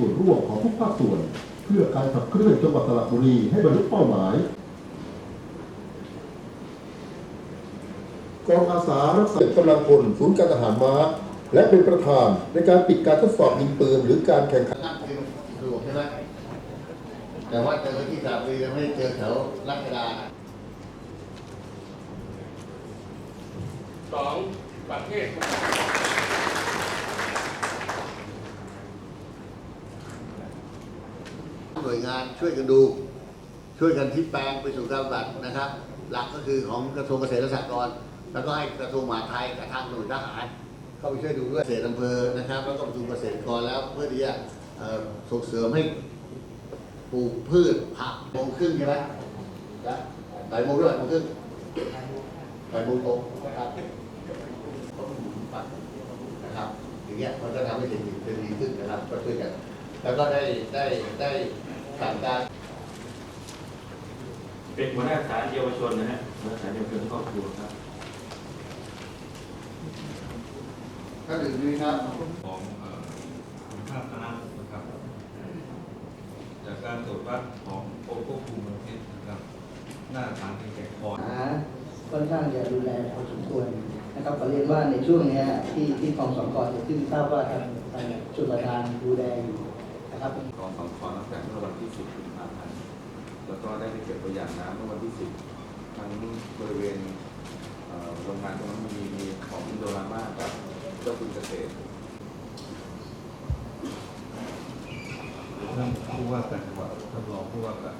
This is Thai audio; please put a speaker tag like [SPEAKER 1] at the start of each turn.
[SPEAKER 1] ส่วนร่วมของทุกภาคส่วน เพื่อการขับเคลื่อนจังหวัดสระบุรีให้บรรลุเป้าหมายกองอาสารักษากำลังพลศูนย์การทหารม้า และเป็นประธานในการปิดการทดสอบยิงปืนหรือการแข่งขัน
[SPEAKER 2] นั่นคือสะดวกใช่ไหมแต่ว่าเจอที่สระบุรีเราไม่ได้เจอแถวรัชดา
[SPEAKER 3] สองประเทศ
[SPEAKER 2] หน่วยงานช่วยกันดู ช่วยกันทิศแปลงไปสู่การปฏิบัตินะครับ หลักก็คือของกระทรวงเกษตรและสหกรณ์แล้วก็ให้กระทรวงมหาดไทยกับทางหน่วยทหารเข้าไปช่วยดูด้วยเกษตรอำเภอนะครับ แล้วก็ประชุมเกษตรกรแล้วเพื่อที่จะส่งเสริมให้ปลูกพืชผักโมงครึ่งใช่ไหมนะบ่ายโมงด้วยโมงครึ่งบ่ายโมงตรงนะครับต้องหมุนปัดนะครับอย่างเงี้ยมันก็ทำให้เศรษฐกิจเป็นดีขึ้นนะครับก็ช่วยกัน แล้วก็ได้ได้ได้สั่งการ
[SPEAKER 4] เป็นหัวหน้าศาลเยาวชนนะฮะหัวหน้าศาลเยาวชนครอบครัวครับ
[SPEAKER 2] ท่านอื่นมีครับ
[SPEAKER 5] ของเอ่อคุณภาพคณะนะครับจากการตรวจวัดของโอควบคุมมลพิษนะครับ หน้าฐานเป็นแก่คอน
[SPEAKER 6] หาค่อนข้างจะดูแลพอสมควรนะครับขอเรียนว่าในช่วงเนี้ยที่ที่กองสองกรจะขึ้นทราบว่าทางทางชุดประธานดูแลอยู่ นะครับ
[SPEAKER 7] กองสองคอนตั้งแต่เมื่อวันที่ 10กุมภาพันธ์แล้วก็ได้ไปเก็บตัวอย่างน้ำเมื่อวันที่ 10 ทั้งบริเวณเอ่อโรงงานตรงนั้นมีมีของอินโดรามากับเจ้าคุณเกษตร
[SPEAKER 5] ท่านผู้ว่าการจังหวัดท่านรองผู้ว่าการ